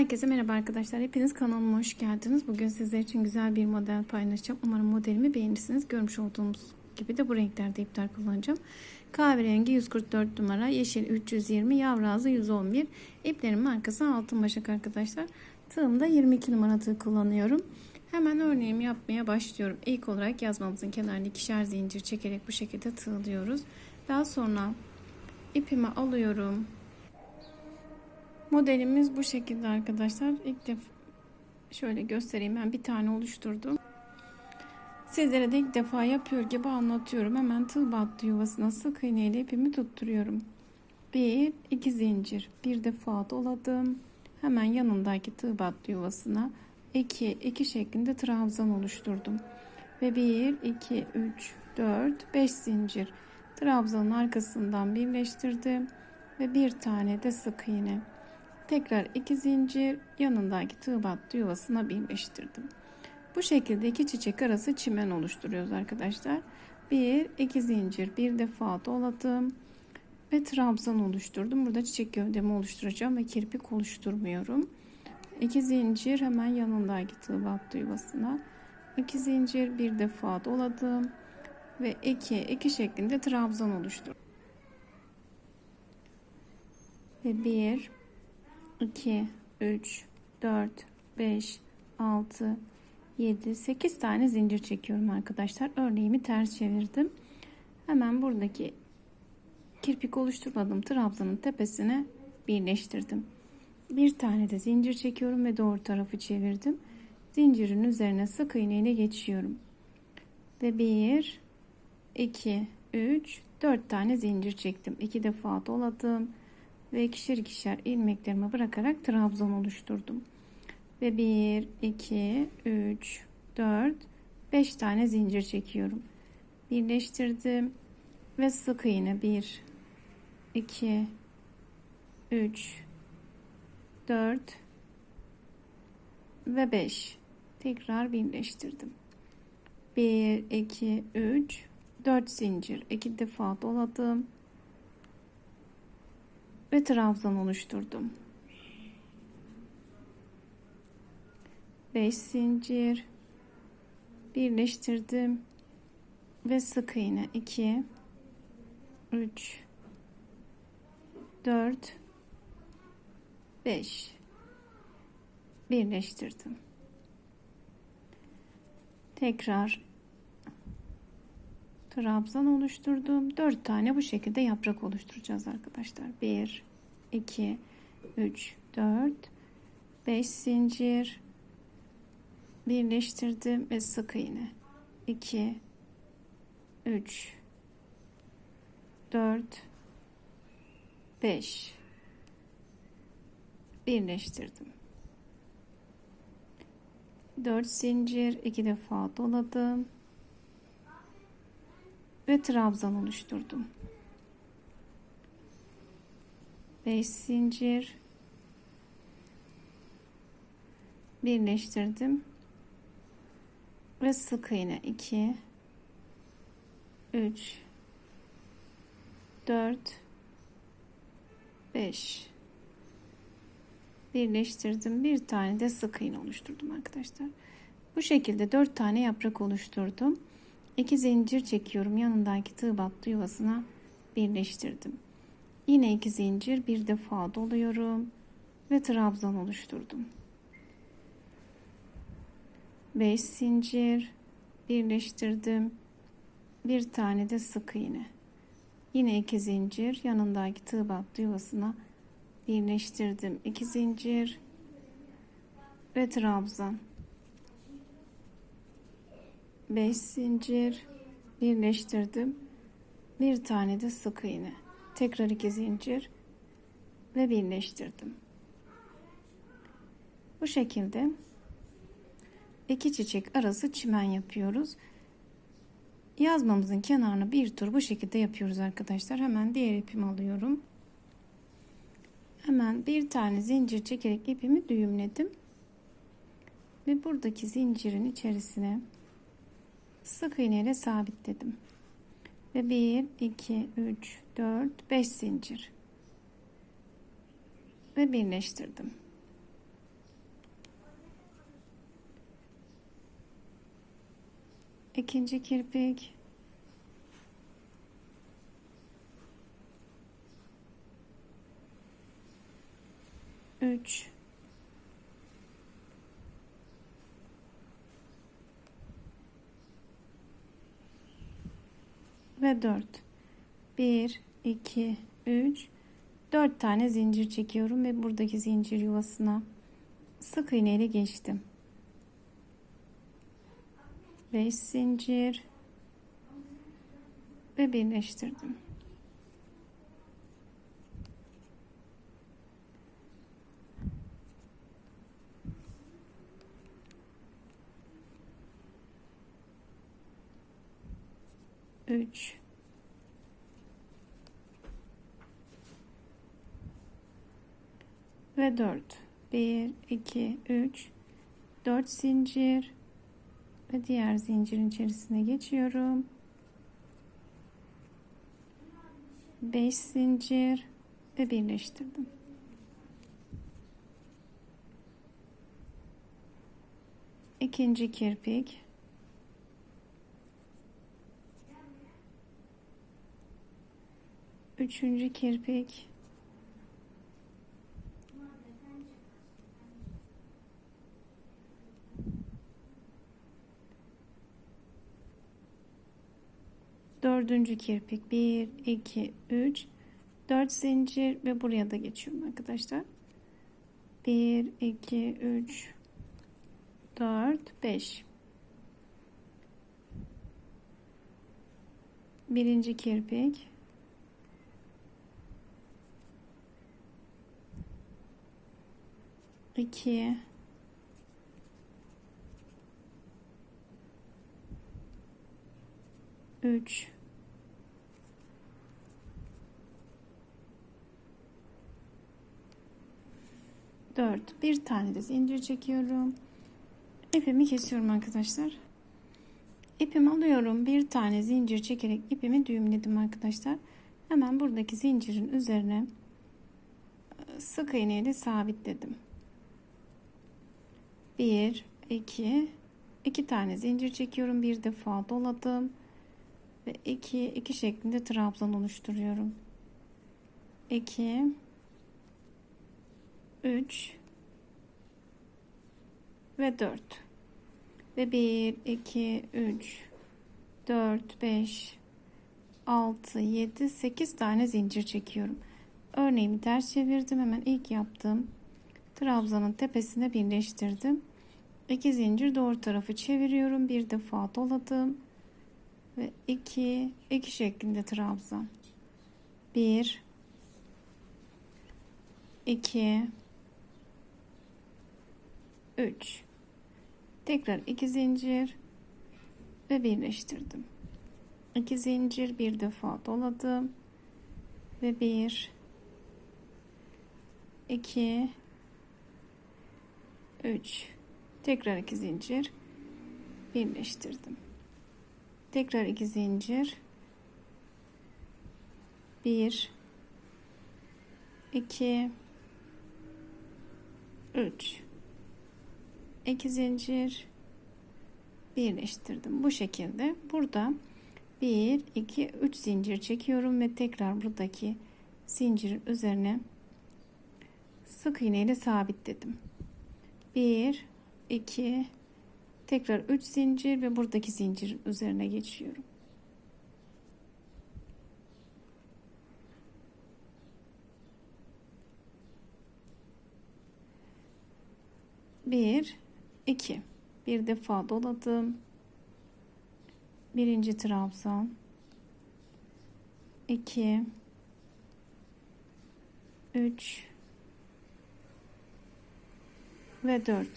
Herkese merhaba arkadaşlar. Hepiniz kanalıma hoş geldiniz. Bugün sizler için güzel bir model paylaşacağım. Umarım modelimi beğenirsiniz. Görmüş olduğunuz gibi de bu renklerde ipler kullanacağım. Kahverengi 144 numara, yeşil 320, yavru ağzı 111. İplerin markası altın başak arkadaşlar. Tığımda 22 numara tığ kullanıyorum. Hemen örneğimi yapmaya başlıyorum. İlk olarak yazmamızın kenarına ikişer zincir çekerek bu şekilde tığlıyoruz. Daha sonra ipimi alıyorum. Modelimiz bu şekilde arkadaşlar. İlk defa şöyle göstereyim. Ben bir tane oluşturdum. Sizlere de ilk defa yapıyor gibi anlatıyorum. Hemen tığ battı yuvasına sık iğne ile ipimi tutturuyorum. Bir, iki zincir. Bir defa doladım. Hemen yanındaki tığ battı yuvasına 2, 2 şeklinde trabzan oluşturdum. Ve 1, 2, 3, 4, 5 zincir. Trabzanın arkasından birleştirdim. Ve bir tane de sık iğne. Tekrar iki zincir yanındaki tığ battı yuvasına birleştirdim. Bu şekilde iki çiçek arası çimen oluşturuyoruz arkadaşlar. Bir, iki zincir bir defa doladım ve trabzan oluşturdum. Burada çiçek gövdemi oluşturacağım ve kirpik oluşturmuyorum. İki zincir hemen yanındaki tığ battı yuvasına. İki zincir bir defa doladım ve iki iki şeklinde trabzan oluşturdum. Ve bir 2, 3, 4, 5, 6, 7, 8 tane zincir çekiyorum arkadaşlar. Örneğimi ters çevirdim. Hemen buradaki kirpik oluşturmadığım trabzanın tepesine birleştirdim. Bir tane de zincir çekiyorum ve doğru tarafı çevirdim. Zincirin üzerine sık iğne ile geçiyorum. Ve 1, 2, 3, 4 tane zincir çektim. 2 defa doladım ve ikişer ikişer ilmeklerimi bırakarak trabzan oluşturdum. Ve 1, 2, 3, 4, 5 tane zincir çekiyorum. Birleştirdim ve sık iğne 1, 2, 3, 4 ve 5. Tekrar birleştirdim. 1, 2, 3, 4 zincir. 2 defa doladım ve trabzan oluşturdum. 5 zincir birleştirdim ve sık iğne 2 3 4 5 birleştirdim. Tekrar trabzan oluşturdum. 4 tane bu şekilde yaprak oluşturacağız arkadaşlar. 1 2 3 4 5 zincir. Birleştirdim ve sık iğne. 2 3 4 5 birleştirdim. 4 zincir iki defa doladım ve trabzan oluşturdum. 5 zincir. Birleştirdim. Ve sık iğne. 2 3 4 5 birleştirdim. Bir tane de sık iğne oluşturdum arkadaşlar. Bu şekilde 4 tane yaprak oluşturdum. 2 zincir çekiyorum. Yanındaki tığ battı yuvasına birleştirdim yine 2 zincir bir defa doluyorum ve trabzan oluşturdum. 5 zincir birleştirdim. Bir tane de sık iğne. Yine 2 zincir yanındaki tığ battı yuvasına birleştirdim. 2 zincir ve trabzan. 5 zincir birleştirdim. Bir tane de sık iğne tekrar 2 zincir ve birleştirdim. Bu şekilde iki çiçek arası çimen yapıyoruz. Yazmamızın kenarını bir tur bu şekilde yapıyoruz arkadaşlar. Hemen diğer ipimi alıyorum. Hemen bir tane zincir çekerek ipimi düğümledim. Ve buradaki zincirin içerisine sık iğne ile sabitledim ve 1 2 3 4 5 zincir ve birleştirdim. İkinci kirpik üç ve 4 1 2 3 4 tane zincir çekiyorum ve buradaki zincir yuvasına sık iğne ile geçtim. 5 zincir ve birleştirdim üç. Ve 4 1 2 3 4 zincir. Ve diğer zincirin içerisine geçiyorum. 5 zincir. Ve birleştirdim. İkinci kirpik üçüncü kirpik. Dördüncü kirpik. 1 2 3 4 zincir ve buraya da geçiyorum arkadaşlar. 1 2 3 4 5 birinci kirpik iki üç. Dört. Bir tane de zincir çekiyorum. İpimi kesiyorum arkadaşlar. İpimi alıyorum. Bir tane zincir çekerek ipimi düğümledim arkadaşlar. Hemen buradaki zincirin üzerine sık iğne ile sabitledim 1 2 2 tane zincir çekiyorum bir defa doladım ve 2 2 şeklinde trabzan oluşturuyorum. 2 3 ve 4 ve 1 2 3 4 5 6 7 8 tane zincir çekiyorum. Örneğimi ters çevirdim hemen ilk yaptığım trabzanın tepesine birleştirdim 2 zincir doğru tarafı çeviriyorum. Bir defa doladım. Ve 2 2 şeklinde trabzan. 1 2 3 tekrar 2 zincir ve birleştirdim. 2 zincir bir defa doladım. Ve 1 2 3 tekrar 2 zincir birleştirdim. Tekrar 2 zincir 1 2 3 2 zincir birleştirdim. Bu şekilde burada 1 2 3 zincir çekiyorum ve tekrar buradaki zincirin üzerine sık iğne ile sabitledim. 1 2 tekrar 3 zincir ve buradaki zincirin üzerine geçiyorum. Bir iki. Bir defa doladım. Birinci trabzan. 2 3 ve 4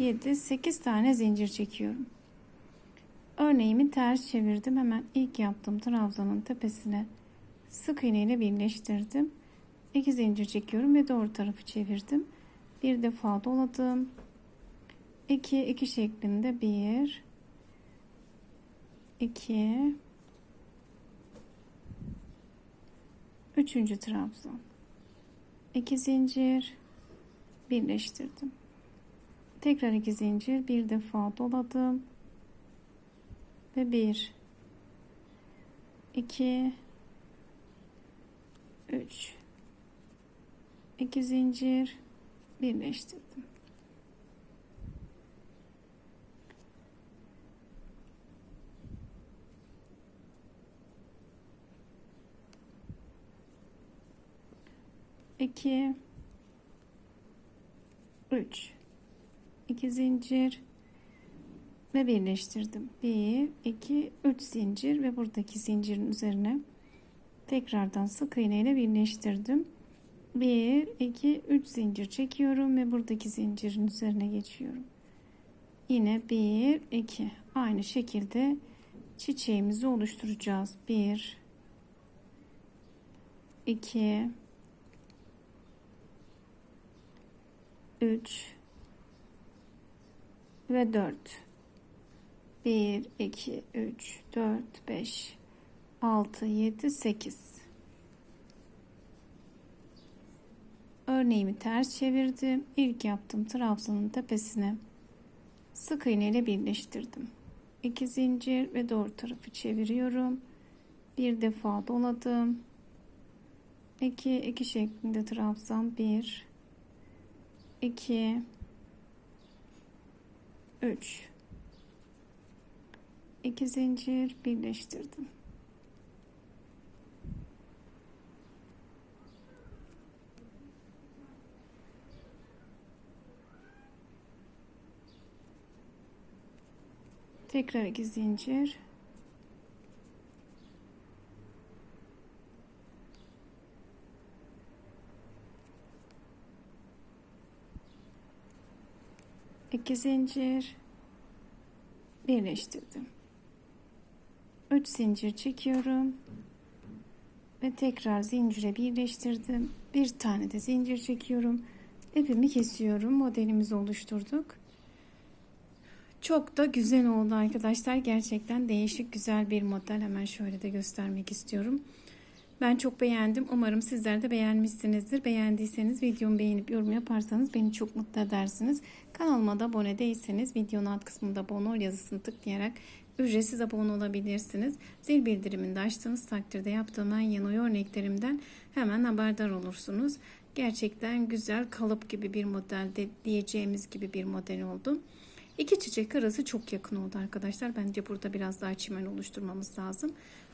7 8 tane zincir çekiyorum. Örneğimi ters çevirdim. Hemen ilk yaptığım trabzanın tepesine sık iğne ile birleştirdim. 2 zincir çekiyorum ve doğru tarafı çevirdim. Bir defa doladım. 2 2 şeklinde 1 2 üçüncü trabzan. 2 zincir birleştirdim. Tekrar iki zincir bir defa doladım. Ve bir, iki, üç, iki zincir birleştirdim. İki, üç, iki zincir ve birleştirdim. Bir, iki, üç zincir ve buradaki zincirin üzerine tekrardan sık iğne ile birleştirdim. 1 2 3 zincir çekiyorum ve buradaki zincirin üzerine geçiyorum. Yine 1 2 aynı şekilde çiçeğimizi oluşturacağız. 1 2 3 ve 4 1 2 3 4 5 6 7 8 Örneğimi ters çevirdim. İlk yaptığım trabzanın tepesine sık iğne ile birleştirdim. 2 zincir ve doğru tarafı çeviriyorum. Bir defa doladım. 2 2 şeklinde trabzan 1 2 3 2 zincir birleştirdim. Tekrar iki zincir. İki zincir birleştirdim. 3 zincir çekiyorum ve tekrar zincire birleştirdim. Bir tane de zincir çekiyorum. İpimi kesiyorum. Modelimizi oluşturduk. Çok da güzel oldu arkadaşlar. Gerçekten değişik güzel bir model. Hemen şöyle de göstermek istiyorum. Ben çok beğendim. Umarım sizler de beğenmişsinizdir. Beğendiyseniz videomu beğenip yorum yaparsanız beni çok mutlu edersiniz. Kanalıma da abone değilseniz videonun alt kısmında abone ol yazısını tıklayarak ücretsiz abone olabilirsiniz. Zil bildirimini açtığınız takdirde yaptığım en yeni örneklerimden hemen haberdar olursunuz. Gerçekten güzel kalıp gibi bir model de diyeceğimiz gibi bir model oldu. İki çiçek arası çok yakın oldu arkadaşlar. Bence burada biraz daha çimen oluşturmamız lazım.